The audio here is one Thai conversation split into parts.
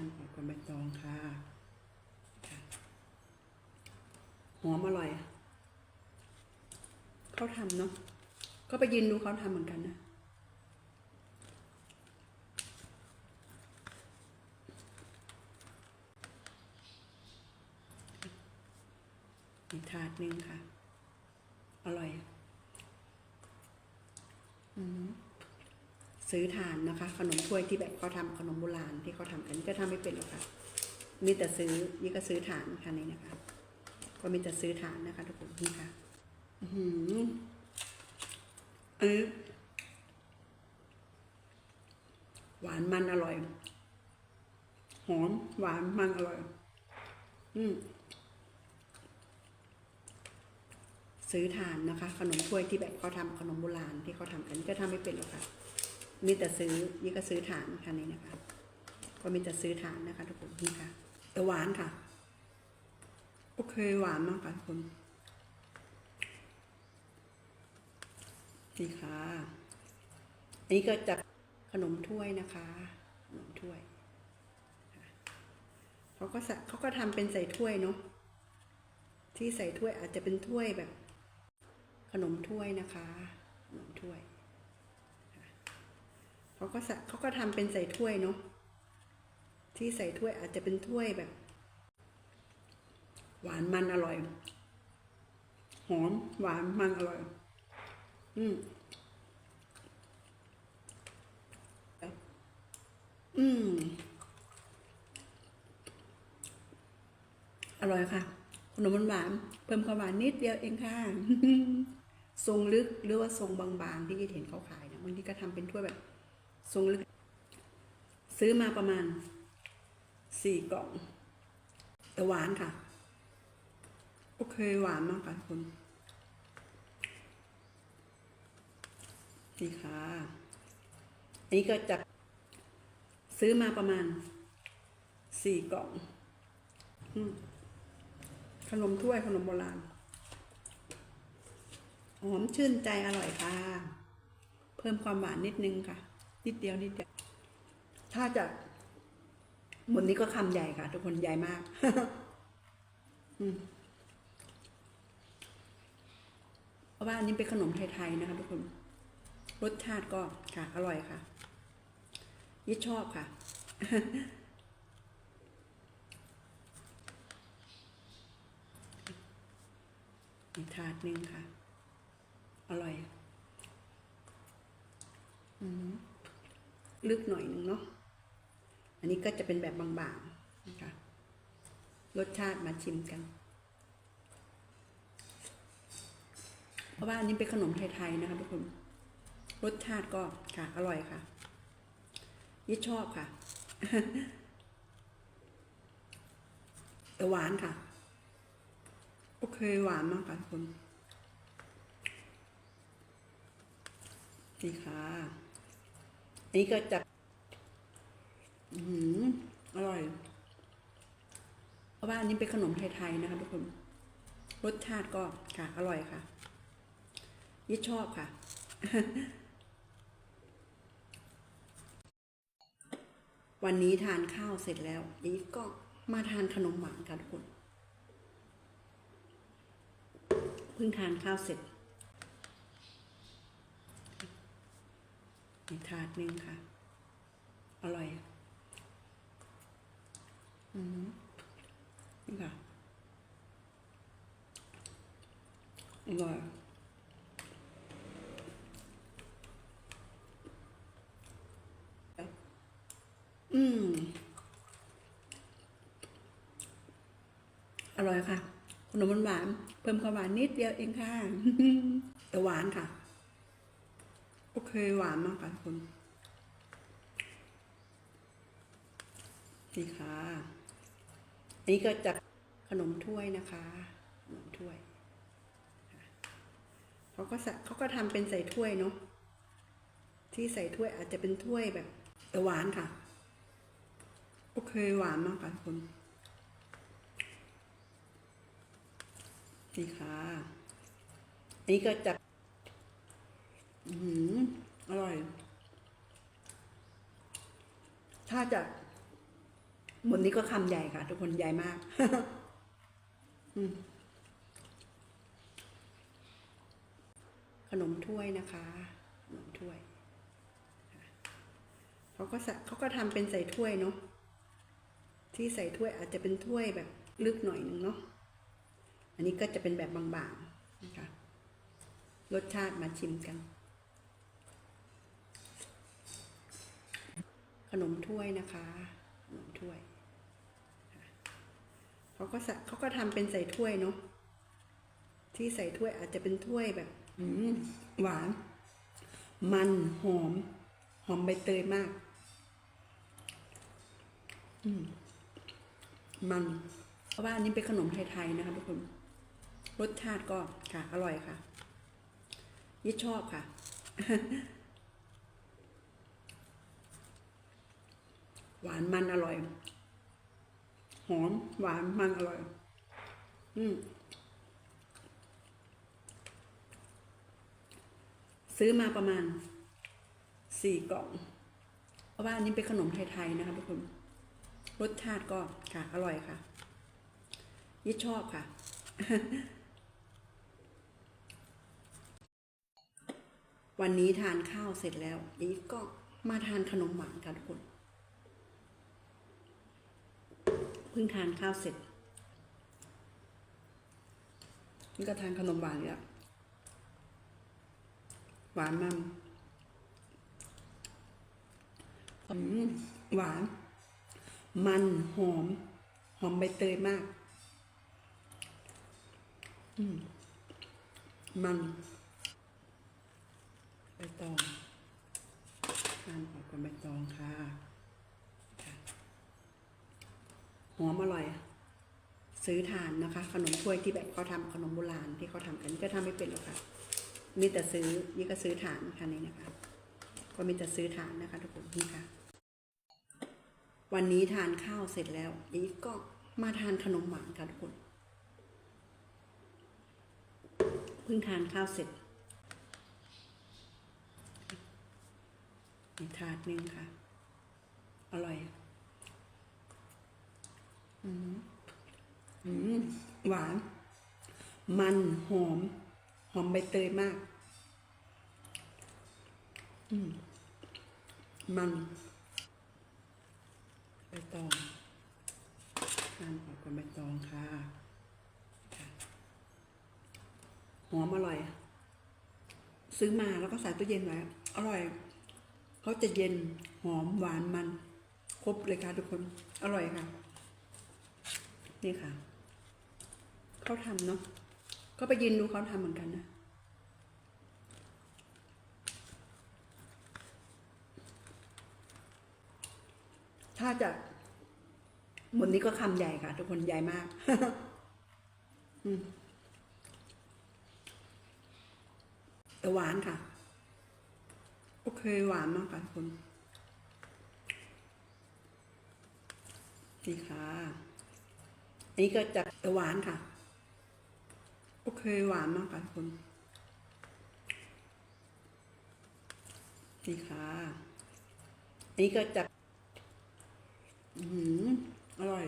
านหอยกวนใบตองค่ะค่ะหอมอร่อยเขาทำเนาะก็ไปยืนดูเขาทำเหมือนกันนะอีกถาดหนึ่งค่ะ อร่อย อืม ซื้อทานนะคะ ขนมถ้วยที่แบบเขาทำขนมโบราณที่เขาทำกันก็ทำไม่เป็นหรอกค่ะ มีแต่ซื้อนี่ก็ซื้อฐานค่ะนี่นะคะ ก็มีแต่ซื้อฐานนะคะ ทุกคนนี่ค่ะอือหืออันนี้หวานมันอร่อย หอมหวานมันอร่อย อืมซื้อทานนะคะ ขนมถ้วยที่แบบเขาทำขนมโบราณที่เขาทำกันก็ทำไม่เป็นหรอกค่ะ มีแต่ซื้อนี่ก็ซื้อฐานค่ะนี่นะคะ ก็มีแต่ซื้อฐานนะคะ ทุกคนนี่ค่ะแต่หวานค่ะ โอเคหวานมากค่ะทุกคนนี่ค่ะอันนี้ก็จะขนมถ้วยนะคะ ขนมถ้วยเขาก็เขาก็ทำเป็นใส่ถ้วยเนาะที่ใส่ถ้วยอาจจะเป็นถ้วยแบบ ขนมถ้วยนะคะ ขนมถ้วย เขาก็สเขาก็ทำเป็นใส่ถ้วยเนาะที่ใส่ถ้วยอาจจะเป็นถ้วยแบบ หวานมันอร่อย หอมหวานมันอร่อย อืมอืมอร่อยค่ะ ขนมหวาน เพิ่มความหวานนิดเดียวเองค่ะ ทรงลึกหรือว่าทรงบางๆ ที่เห็นเขาขายนะบางทีก็ทำเป็นถ้วยแบบ ทรงลึก ซื้อมาประมาณสี่กล่อง แต่หวานค่ะ โอเคหวานมากค่ะทุกคนนี่ค่ะอันนี้ก็จะซื้อมาประมาณสี่กล่องอขนมถ้วยขนมโบราณหอมชื่นใจอร่อยค่ะ เพิ่มความหวานนิดนึงค่ะ นิดเดียวนิดเดียว ถ้าจะหมดนี้ก็คำใหญ่ค่ะ ทุกคนใหญ่มากเพราะว่าอันนี้เป็นขนมไทยๆนะคะ ทุกคน รสชาติก็ค่ะ อร่อยค่ะยิ่ชอบค่ะอีกถาดหนึ่งค่ะ อร่อย อืม ลึกหน่อยหนึ่งเนาะ อันนี้ก็จะเป็นแบบบางๆนะคะ รสชาติมาชิมกัน เพราะว่าอันนี้เป็นขนมไทยๆนะคะทุกคน รสชาติก็ค่ะ อร่อยค่ะยิ่ชอบค่ะ แต่หวานค่ะ โอเคหวานมากค่ะทุกคนนี่ค่ะ นนี้ก็จะอือหืออร่อยเพราะว่าอันนี้เป็นขนมไทยๆนะคะทุกคน รสชาติก็ค่ะ อร่อยค่ะยิ่ชอบค่ะ วันนี้ทานข้าวเสร็จแล้วอีกก็มาทานขนมหวานกันทุกคน เพิ่งทานข้าวเสร็จ อีกถาดหนึ่งค่ะ อร่อย อืมนี่ค่ะอร่อยอืม อร่อยค่ะ ขนมหวาน เพิ่มความหวานนิดเดียวเองค่ะแต่หวานค่ะ เคหวานมากค่ะทุกคนนี่ค่ะอันนี้ก็จะขนมถ้วยนะคะ ขนมถ้วยเขาก็เขาก็ทำเป็นใส่ถ้วยเนาะที่ใส่ถ้วยอาจจะเป็นถ้วยแบบแต่หวานค่ะ โอเคหวานมากค่ะทุกคนนี่ค่ะอันนี้ก็จะอือหืออร่อย ถ้า จะบนนี้ก็คำใหญ่ค่ะ ทุกคนใหญ่มากขนมถ้วยนะคะ ขนมถ้วยเขาก็เขาก็ทำเป็นใส่ถ้วยเนาะที่ใส่ถ้วยอาจจะเป็นถ้วยแบบลึกหน่อยหนึ่งเนาะอันนี้ก็จะเป็นแบบบางๆนะคะรสชาติมาชิมกัน ขนมถ้วยนะคะ ขนมถ้วยเขาก็เขาก็ทำเป็นใส่ถ้วยเนาะที่ใส่ถ้วยอาจจะเป็นถ้วยแบบหวาน มันหอม หอมใบเตยมากมมันเพราะว่าอันนี้เป็นขนมไทยๆนะคะทุกคน รสชาติก็ค่ะ อร่อยค่ะยี่ชอบค่ะ หวานมันอร่อย หอมหวานมันอร่อย อืมซื้อมาประมาณสี่กล่อง เพราะว่าอันนี้เป็นขนมไทย ๆ นะคะทุกคน รสชาติก็ค่ะ อร่อยค่ะยี่ชอบค่ะ วันนี้ทานข้าวเสร็จแล้วอีกก็มาทานขนมหวานกันทุกคน เพิ่งทานข้าวเสร็จนี่ก็ทานขนมหวานแล้วหวานมันอืมหวาน มันหอม หอมใบเตยมากอืมมันใบตองทานออกกับใบตองค่ะ หอมอร่อย ซื้อทานนะคะ ขนมถ้วยที่แบบเขาทำขนมโบราณที่เขาทำกันนี่ก็ทำไม่เป็นหรอกค่ะ มีแต่ซื้อนี่ก็ซื้อฐานค่ะนี่นะคะ ก็มีแต่ซื้อฐานนะคะทุกคนนี่ค่ะ วันนี้ทานข้าวเสร็จแล้วอีกก็มาทานขนมหวานค่ะทุกคนเพิ่งทานข้าวเสร็จอีกถาดหนึ่งค่ะ อร่อย หวาน มันหอม หอมใบเตยมาก มันใบตองทานออกกับใบตองค่ะ หอมอร่อย ซื้อมาแล้วก็ใส่ตู้เย็นไว้ อร่อยเขาจะเย็นหอมหวานมัน ครบเลยค่ะทุกคน อร่อยค่ะ นี่ค่ะ เขาทำเนาะ ก็ไปยืนดูเขาทำเหมือนกันนะ ถ้าจะบนนี้ก็คำใหญ่ค่ะ ทุกคนใหญ่มาก อืมแต่หวานค่ะ โอเคหวานมากค่ะทุกคนนี่ค่ะ อันนี้ก็จะแต่หวานค่ะ โอเคหวานมากค่ะทุกคนนี่ค่ะอันนี้ก็จะอืมอร่อย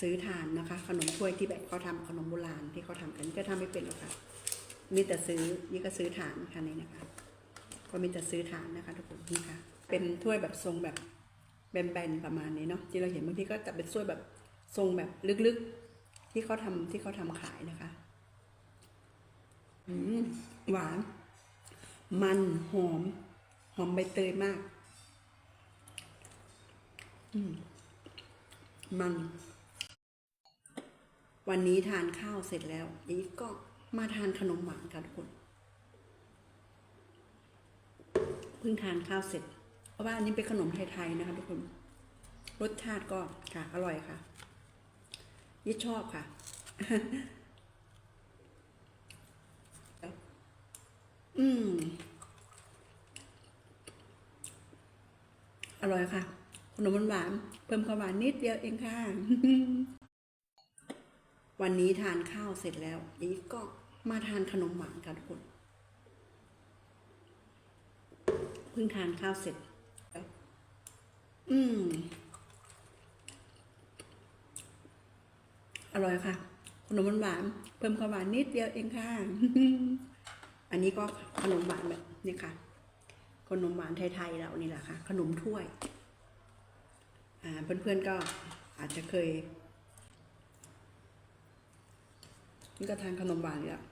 ซื้อทานนะคะ ขนมถ้วยที่แบบเขาทำขนมโบราณที่เขาทำกันนี่ก็ทำไม่เป็นหรอกค่ะ มีแต่ซื้อนี่ก็ซื้อฐานค่ะนี่นะคะ ก็มีแต่ซื้อฐานนะคะ ทุกคนนี่ค่ะ เป็นถ้วยแบบทรงแบบ แบนๆประมาณนี้เนาะที่เราเห็นบางทีก็จะเป็นถ้วยแบบทรงแบบลึกๆที่เขาทำที่เขาทำขายนะคะ อืมหวาน มันหอม หอมใบเตยมาก อืมมัน วันนี้ทานข้าวเสร็จแล้วอีกก็มาทานขนมหวานค่ะทุกคนเพิ่งทานข้าวเสร็จ ราะว่าอันนี้เป็นขนมไทยๆนะคะทุกคน รสชาติก็ค่ะ อร่อยค่ะยี่ชอบค่ะอืม อร่อยค่ะ ขนมหวาน เพิ่มความหวานนิดเดียวเองค่ะ วันนี้ทานข้าวเสร็จแล้วอีกก็มาทานขนมหวานค่ะทุกคน เพิ่งทานข้าวเสร็จ อืม อร่อยค่ะ ขนมหวาน เพิ่มความหวานนิดเดียวเองค่ะ อันนี้ก็ขนมหวานแบบนี่ค่ะ ขนมหวานไทยๆเรานี่แหละค่ะ ขนมถ้วย อ่า เพื่อนๆก็อาจจะเคยนี่ก็ทานขนมหวานอีกแล้ว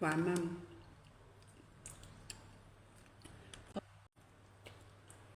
หวานมั่ง